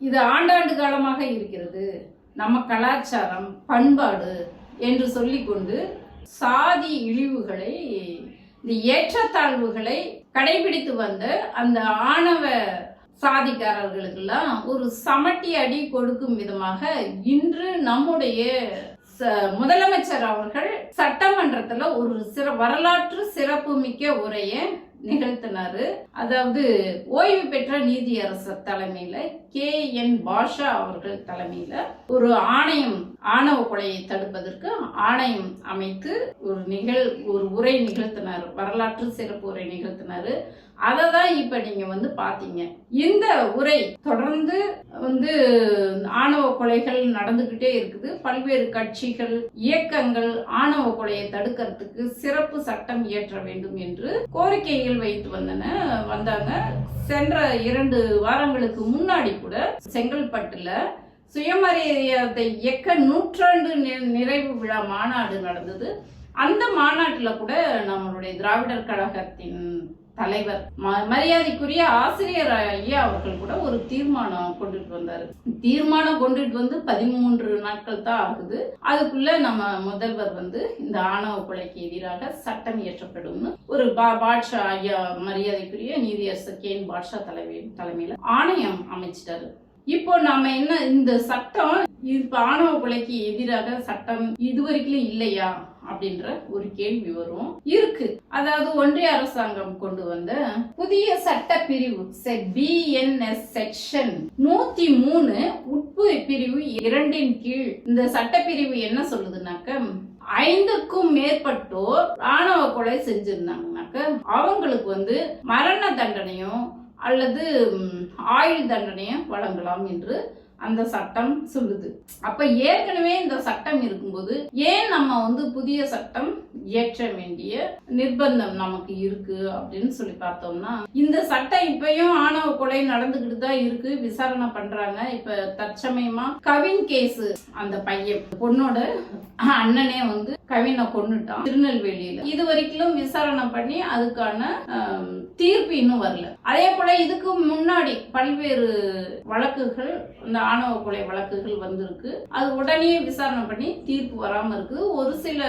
இது ஆண்டாண்டு காலமாக இருக்கிறது. நம்ம கலாச்சாரம் பண்பாடு என்று சொல்லிக்கொண்டு சாதி இழிவுகளை இந்த ஏற்றத்தாழ்வுகளை கடைபிடித்து வந்த அந்த ஆணவ சாதிக்காரர்களுக்கெல்லாம் ஒரு சமட்டி அடி கொடுக்கும் விதமாக இன்று நம்முடைய ச- முதலமைச்சர் அவர்கள் சட்டமன்றத்தில் ஒரு சிற வரலாற்று சிறப்புமிக்க உரையை நிகழ்த்தினாரு. அதாவது ஓய்வு பெற்ற நீதியரசர் தலைமையில கே. என். பாஷா அவர்கள் தலைமையில ஒரு ஆணையம் ஆணவ கொலையை தடுப்பதற்கு ஆணையம் அமைத்து ஒரு நிகழ் ஒரு உரை நிகழ்த்தினார். வரலாற்று சிறப்பு உரை நிகழ்த்தினாரு. அதை தான் இப்போ நீங்கள் வந்து பார்த்தீங்க இந்த உரை தொடர்ந்து வந்து ஆணவ கொலைகள் நடந்துக்கிட்டே இருக்குது. பல்வேறு கட்சிகள் இயக்கங்கள் ஆணவ கொலையை தடுக்கிறதுக்கு சிறப்பு சட்டம் இயற்ற வேண்டும் என்று கோரிக்கைகள் வைத்து வந்தன வந்தாங்க. சென்ற இரண்டு வாரங்களுக்கு முன்னாடி கூட செங்கல்பட்டுல சுயமரியாதை இயக்க நூற்றாண்டு நிறைவு விழா மாநாடு நடந்தது. அந்த மாநாட்டில் கூட நம்மளுடைய திராவிடர் கழகத்தின் தலைவர். ம- மரியாதைக்குரிய ஆசிரியர் ஐயா அவர்கள் கூட ஒரு தீர்மானம் கொண்டுட்டு வந்தாரு. தீர்மானம் கொண்டுட்டு வந்து பதிமூன்று நாட்கள் தான் ஆகுது. அதுக்குள்ள நம்ம முதல்வர் வந்து இந்த ஆணவ கொலைக்கு எதிராக சட்டம் இயற்றப்படும்னு ஒரு பா- பாட்ஷா ஐயா மரியாதைக்குரிய நீதியரசர் கேன் பாட்ஷா தலைமை தலைமையில ஆணையம் அமைச்சிட்டாரு. இப்போ நாம என்ன இந்த சட்டம் இப்ப ஆணவ கொலைக்கு எதிராக சட்டம் இதுவரைக்கும் இல்லையா? அப்படின்ற ஒரு கேள்வி வரும். இருக்கு. அதாவது ஒன்றிய அரசாங்கம் கொண்டு வந்த புதிய சட்ட பிரிவு பிஎன்எஸ் செக்ஷன் நூத்தி மூணு உட்பு பிரிவு இரண்டின் கீழ். இந்த சட்ட பிரிவு என்ன சொல்லுதுனாக்க ஐந்துக்கும் மேற்பட்டோர் ஆணவ கொலை செஞ்சிருந்தாங்கனாக்க அவங்களுக்கு வந்து மரண தண்டனையும் அல்லது ஆயுள் தண்டனையும் வழங்கலாம் என்று அந்த சட்டம் சொல்லுது. அப்ப ஏற்கனவே இந்த சட்டம் இருக்கும்போது ஏன் நம்ம வந்து புதிய சட்டம் இயற்ற வேண்டிய நிர்பந்தம் நமக்கு இருக்கு அப்படின்னு சொல்லி பார்த்தோம்னா இந்த சட்டம் இப்பயும் ஆணவ கொலை நடந்துகிட்டு தான் இருக்கு விசாரணை பண்றாங்க. இப்ப தற்சமயமா கவின் கேஸ் அந்த பையன் பொண்ணோட அண்ணனே வந்து கவினை கொன்னுட்டான் திருநெல்வேலியில. இது வரைக்கும் விசாரணை பண்ணி அதுக்கான இன்னும் வரல. அதே போல இதுக்கு முன்னாடி பல்வேறு வழக்குகள் இந்த ஆணவ கொலை வழக்குகள் வந்திருக்கு. அது உடனே விசாரணை பண்ணி தீர்ப்பு வராம இருக்கு. ஒரு சில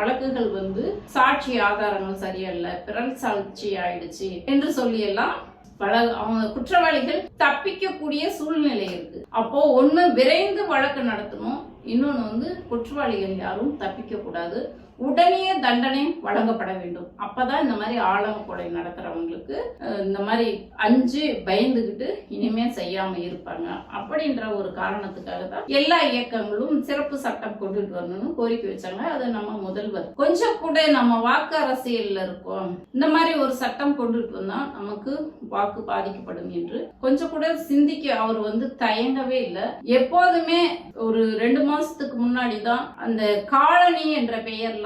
வழக்குகள் வந்து சாட்சி ஆதாரங்கள் சரியல்ல பிறல் சாட்சி ஆயிடுச்சு என்று சொல்லி எல்லாம் பல அவங்க குற்றவாளிகள் தப்பிக்கக்கூடிய சூழ்நிலை இருக்கு. அப்போ ஒன்று விரைந்து வழக்கு நடத்தணும் இன்னொன்னு வந்து குற்றவாளிகள் யாரும் தப்பிக்க கூடாது. உடனே தண்டனை வழங்கப்பட வேண்டும். அப்பதான் இந்த மாதிரி ஆழம் கொலை நடக்கிறவங்களுக்கு இந்த மாதிரி அஞ்சு பயந்துகிட்டு இனிமே செய்யாம இருப்பாங்க. அப்படின்ற ஒரு காரணத்துக்காக தான் எல்லா இயக்கங்களும் சிறப்பு சட்டம் கொண்டுட்டு வரணும்னு கோரிக்கை வச்சாங்க. அது நம்ம முதல்வர். கொஞ்சம் கூட நம்ம வாக்கு அரசியல்ல இருக்கோம். இந்த மாதிரி ஒரு சட்டம் கொண்டுட்டு வந்தா நமக்கு வாக்கு பாதிக்கப்படும் என்று கொஞ்சம் கூட சிந்திக்க அவர் வந்து தயங்கவே இல்லை. எப்போதுமே ஒரு ரெண்டு மாசத்துக்கு முன்னாடி தான் அந்த காலனி என்ற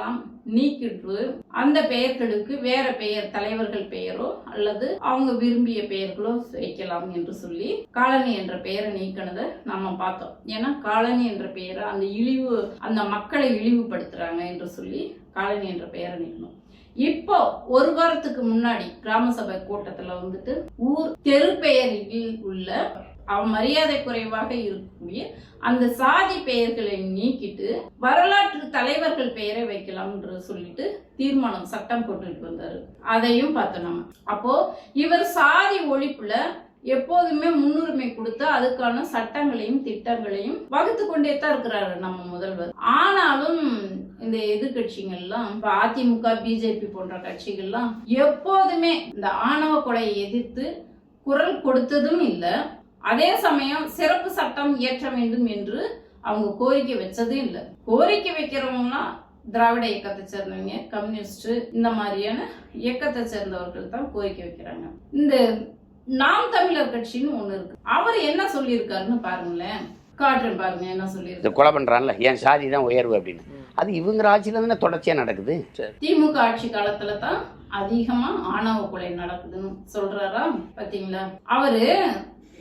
எல்லாம் நீக்கிட்டு அந்த பெயர்களுக்கு வேற பெயர் தலைவர்கள் பெயரோ அல்லது அவங்க விரும்பிய பெயர்களோ வைக்கலாம் என்று சொல்லி காலனி என்ற பெயரை நீக்கினதை நம்ம பார்த்தோம். ஏன்னா காலனி என்ற பெயரை அந்த இழிவு அந்த மக்களை இழிவுபடுத்துறாங்க என்று சொல்லி காலனி என்ற பெயரை நீக்கணும். இப்போ ஒரு வாரத்துக்கு முன்னாடி கிராம சபை கூட்டத்துல வந்துட்டு ஊர் தெரு பெயரில் உள்ள மரியாதை குறைவாக இருக்கக்கூடிய அந்த சாதி பெயர்களை நீக்கிட்டு வரலாற்று தலைவர்கள் பெயரை வைக்கலாம்ன்ற சொல்லிட்டு தீர்மானம் சட்டம் போட்டுட்டு வந்தாரு. அதையும் பார்த்தோம் நம்ம. அப்போ இவர் சாதி ஒழிப்புல எப்போதுமே முன்னுரிமை கொடுத்து அதுக்கான சட்டங்களையும் திட்டங்களையும் வகுத்து கொண்டே தான் இருக்கிறாரு நம்ம முதல்வர். ஆனாலும் இந்த எதிர்கட்சிகள்லாம் இப்ப அதிமுக பிஜேபி போன்ற கட்சிகள்லாம் எப்போதுமே இந்த ஆணவ கொலையை எதிர்த்து குரல் கொடுத்ததும் இல்லை அதே சமயம் சிறப்பு சட்டம் இயற்ற வேண்டும் என்று அவங்க கோரிக்கை வச்சதும் இல்லை. கோரிக்கை வைக்கிறவங்கலாம் திராவிட இயக்கத்தை சேர்ந்தவங்க கம்யூனிஸ்ட் இந்த மாதிரியான இயக்கத்தை சேர்ந்தவர்கள் தான் கோரிக்கை வைக்கிறாங்க. இந்த நாம் தமிழர் கட்சின்னு ஒண்ணு இருக்கு. அவர் என்ன சொல்லியிருக்காருன்னு பாருங்களேன். காட்டுறேன் பாருங்க என்ன இந்த சொல்லியிருக்காரு கொலை பண்றான்ல என் சாதி தான் உயர்வு அப்படின்னு. அது இவங்க ஆட்சியில தானே தொடர்ச்சியா நடக்குது? திமுக ஆட்சி காலத்துல தான் அதிகமா ஆணவ கொலை நடக்குதுன்னு சொல்றாரா பாத்தீங்களா? அவரு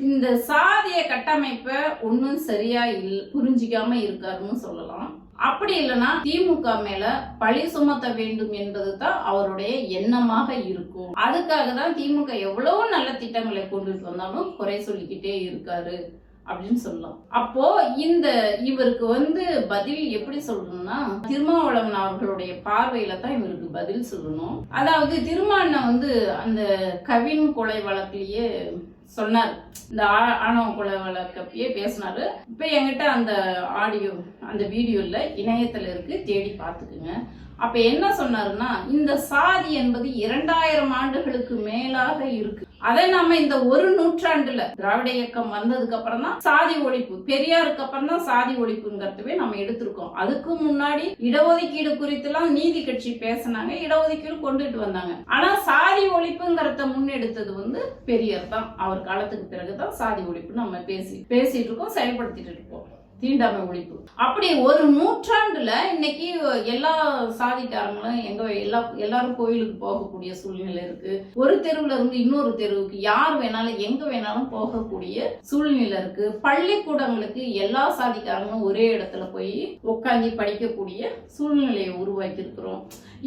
இந்த சாதிய கட்டமைப்பை ஒன்றும் சரியா இல் புரிஞ்சிக்காம இருக்காருன்னு சொல்லலாம். அப்படி இல்லைன்னா திமுக மேல பழி சுமத்த வேண்டும் என்பது தான் அவருடைய எண்ணமாக இருக்கும். அதுக்காக தான் திமுக எவ்வளவு நல்ல திட்டங்களை கொண்டுட்டு வந்தாலும் குறை சொல்லிக்கிட்டே இருக்காரு. அப்படின்னு சொல்லலாம். அப்போ இந்த இவருக்கு வந்து பதில் எப்படி சொல்லணும்னா திருமாவளவன் அவர்களுடைய பார்வையில தான் இவருக்கு பதில் சொல்லணும். அதாவது திருமாவளவன் வந்து அந்த கவின் கொலை வழக்கிலேயே சொன்னார். இந்த ஆ- ஆணவ கொலை வழக்கப்பயே பேசினாரு. இப்ப என்கிட்ட அந்த ஆடியோ அந்த வீடியோல இணையத்துல இருக்கு தேடி பார்த்துக்குங்க. அப்ப என்ன சொன்னாருன்னா இந்த சாதி என்பது இரண்டாயிரம் ஆண்டுகளுக்கு மேலாக இருக்கு. அதை நாம இந்த ஒரு நூற்றாண்டுல திராவிட இயக்கம் வந்ததுக்கு அப்புறம் தான் சாதி ஒழிப்பு பெரியாருக்கு அப்புறம் தான் சாதி ஒழிப்புங்கிறதுவே நம்ம எடுத்திருக்கோம். அதுக்கு முன்னாடி இடஒதுக்கீடு குறித்துலாம் நீதி கட்சி பேசினாங்க இடஒதுக்கீடு கொண்டுட்டு வந்தாங்க. ஆனா சாதி ஒழிப்புங்கிறத முன்னெடுத்தது வந்து பெரியார் தான். அவர் காலத்துக்கு பிறகுதான் சாதி ஒழிப்பு நம்ம பேசி பேசிட்டு இருக்கோம் செயல்படுத்திட்டு இருக்கோம். தீண்டாமை ஒழிப்பு. அப்படி ஒரு நூற்றாண்டுல இன்னைக்கு எல்லா சாதிக்காரங்களும் எங்க எல்லா எல்லாரும் கோயிலுக்கு போகக்கூடிய சூழ்நிலை இருக்கு. ஒரு தெருவுல இருந்து இன்னொரு தெருவுக்கு யார் வேணாலும் எங்க வேணாலும் போகக்கூடிய சூழ்நிலை இருக்கு. பள்ளிக்கூடங்களுக்கு எல்லா சாதிக்காரங்களும் ஒரே இடத்துல போய் உட்காந்து படிக்கக்கூடிய சூழ்நிலையை உருவாக்கி இருக்கிறோம்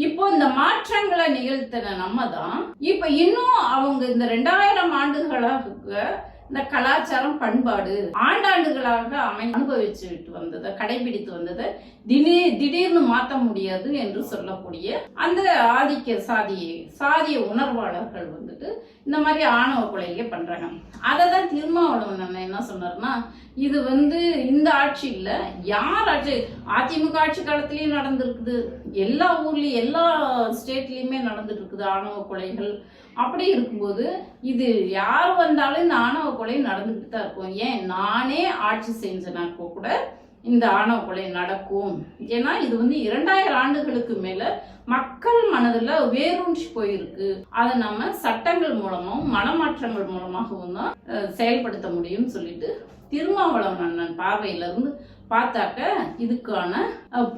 இப்போ இந்த மாற்றங்களை நிகழ்த்தின நம்ம தான் இப்ப இன்னும் அவங்க இந்த ரெண்டாயிரம் ஆண்டுகளாக இந்த கலாச்சாரம் பண்பாடு ஆண்டாண்டுகளாக அமை அனுபவிச்சுட்டு வந்ததை கடைபிடித்து வந்ததை. திடீர் திடீர்னு மாற்ற முடியாது என்று சொல்லக்கூடிய அந்த ஆதிக்க சாதியை சாதிய உணர்வாளர்கள் வந்துட்டு இந்த மாதிரி ஆணவ கொலையை பண்றாங்க. அதை தான் திருமாவளவன் அண்ணன் என்ன சொன்னார்னா இது வந்து இந்த ஆட்சி யார் ஆட்சி அதிமுக ஆட்சி காலத்திலயும் நடந்திருக்குது. எல்லா ஊர்லயும் எல்லா ஸ்டேட்லயுமே நடந்துட்டு இருக்குது ஆணவ கொலைகள். அப்படி இருக்கும்போது இது யார் வந்தாலும் இந்த ஆணவ கொலை நடந்துட்டு தான் இருக்கும். ஏன்? நானே ஆட்சி செஞ்சனாக்கோ கூட இந்த ஆணவ கொலை நடக்கும். ஏன்னா இது வந்து இரண்டாயிரம் ஆண்டுகளுக்கு மேல மக்கள் மனதில் வேரூன்றி போயிருக்கு. அதை நம்ம சட்டங்கள் மூலமும் மனமாற்றங்கள் மூலமாகவும் தான் செயல்படுத்த முடியும்னு சொல்லிட்டு திருமாவளவன் அண்ணன் பார்வையிலிருந்து பார்த்தாக்க இதுக்கான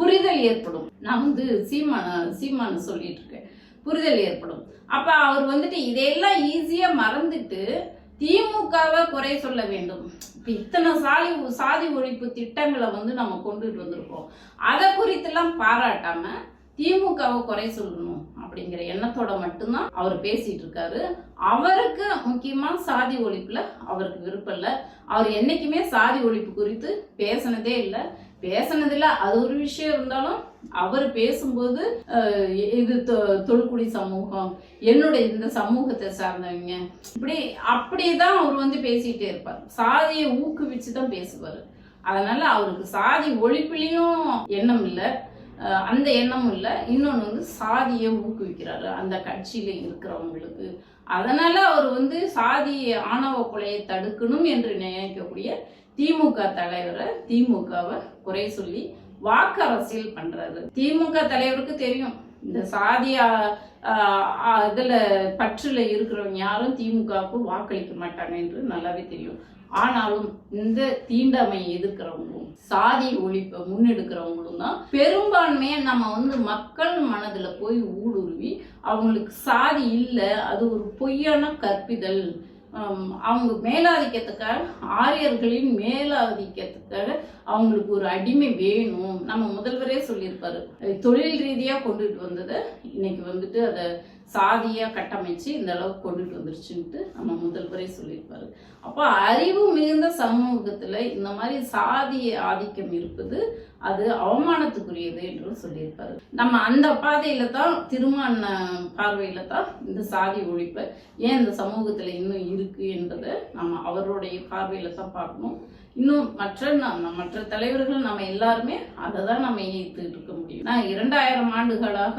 புரிதல் ஏற்படும். நான் வந்து சீமான சீமான சொல்லிட்டு இருக்கேன் புரிதல் ஏற்படும். அப்ப அவர் வந்துட்டு இதையெல்லாம் ஈஸியா மறந்துட்டு திமுகவை குறை சொல்ல வேண்டும். இத்தனை சாதி சாதி ஒழிப்பு திட்டங்களை வந்து நம்ம கொண்டுட்டு வந்திருக்கோம். அதை குறித்தெல்லாம் பாராட்டாம திமுகவை குறை சொல்லணும் அப்படிங்கிற எண்ணத்தோட மட்டும்தான் அவர் பேசிட்டு இருக்காரு. அவருக்கு முக்கியமா சாதி ஒழிப்புல அவருக்கு விருப்பம் இல்லை. அவர் என்னைக்குமே சாதி ஒழிப்பு குறித்து பேசினதே இல்லை. பேசினதில்ல அது ஒரு விஷயம் இருந்தாலும் அவர் பேசும்போது இது தொ- தொல்குடி சமூகம் என்னுடைய இந்த சமூகத்தை சார்ந்தவங்க இப்படி அப்படிதான் அவர் வந்து பேசிட்டே இருப்பார். சாதியை ஊக்குவிச்சு தான் பேசுவார். அதனால அவருக்கு சாதி ஒழிப்புலையும் எண்ணம் இல்லை. அந்த எண்ணமும் இல்லை. இன்னொன்று வந்து சாதியை ஊக்குவிக்கிறாரு. அந்த கட்சியில் இருக்கிறவங்களுக்கு. அதனால அவர் வந்து சாதி ஆணவ கொலையை தடுக்கணும் என்று நினைக்கக்கூடிய திமுக தலைவரை திமுகவை குறை சொல்லி வாக்கு அரசியல் பண்றாரு. திமுக தலைவருக்கு தெரியும். இந்த சாதியா இதில் பற்றில் இருக்கிறவங்க யாரும் திமுகவுக்கு வாக்களிக்க மாட்டாங்க என்று நல்லாவே தெரியும். ஆனாலும் இந்த தீண்டாமையை எதிர்க்கிறவங்களும் சாதி ஒழிப்பை முன்னெடுக்கிறவங்களும் தான் பெரும்பான்மையை நம்ம வந்து மக்கள் மனதில் போய் ஊடுருவி அவங்களுக்கு சாதி இல்லை அது ஒரு பொய்யான கற்பிதல் அவங்க மேலாதிக்கத்துக்காக ஆரியர்களின் மேலாதிக்கத்துக்காக அவங்களுக்கு ஒரு அடிமை வேணும். நம்ம முதல்வரே சொல்லியிருப்பாரு. தொழில் ரீதியாக கொண்டுட்டு வந்ததை. இன்னைக்கு வந்துட்டு அதை சாதியாக கட்டமைச்சு இந்த அளவுக்கு கொண்டுட்டு வந்துருச்சுன்ட்டு நம்ம முதல்வரே சொல்லியிருப்பாரு. அப்போ அறிவு மிகுந்த சமூகத்தில் இந்த மாதிரி சாதிய ஆதிக்கம் இருப்பது அது அவமானத்துக்குரியது என்று சொல்லியிருப்பாரு. நம்ம அந்த பாதையில தான் திருமண பார்வையில தான் இந்த சாதி ஒழிப்பை ஏன் இந்த சமூகத்தில் இன்னும் இருக்கு என்பதை நம்ம அவருடைய பார்வையில தான் பார்க்கணும். இன்னும் மற்ற நம்ம மற்ற தலைவர்கள் நம்ம எல்லாருமே அதை தான் நம்ம ஏற்றுக்கிட்டு இருக்க முடியும். நான் இரண்டாயிரம் ஆண்டுகளாக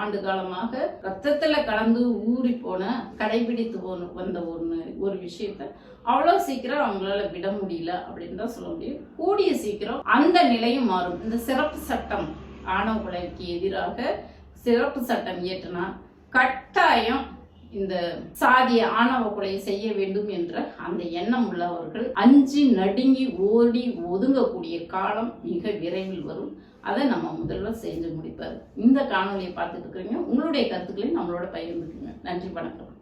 ஆண்டு காலமாக ரத்தத்துல கலந்து ஊறி போன கடைபிடித்து போன வந்த ஒன்று ஒரு விஷயத்த அவ்வளோ சீக்கிரம் அவங்களால விட முடியல அப்படின்னு தான் சொல்ல முடியும். கூடிய சீக்கிரம் அந்த நிலையும் மாறும். இந்த சிறப்பு சட்டம் ஆணவ கொலைக்கு எதிராக சிறப்பு சட்டம் இயற்றினா கட்டாயம் இந்த சாதிய ஆணவ கொலை செய்ய வேண்டும் என்ற அந்த எண்ணம் உள்ளவர்கள் அஞ்சு நடுங்கி ஓடி ஒதுங்கக்கூடிய காலம் மிக விரைவில் வரும். அதை நம்ம முதல்வர் செஞ்சு முடிப்பார் இந்த காணொலியை பார்த்துட்டு இருக்கிறீங்க. உங்களுடைய கருத்துக்களையும் நம்மளோட பகிர்ந்துக்குங்க. நன்றி வணக்கம்.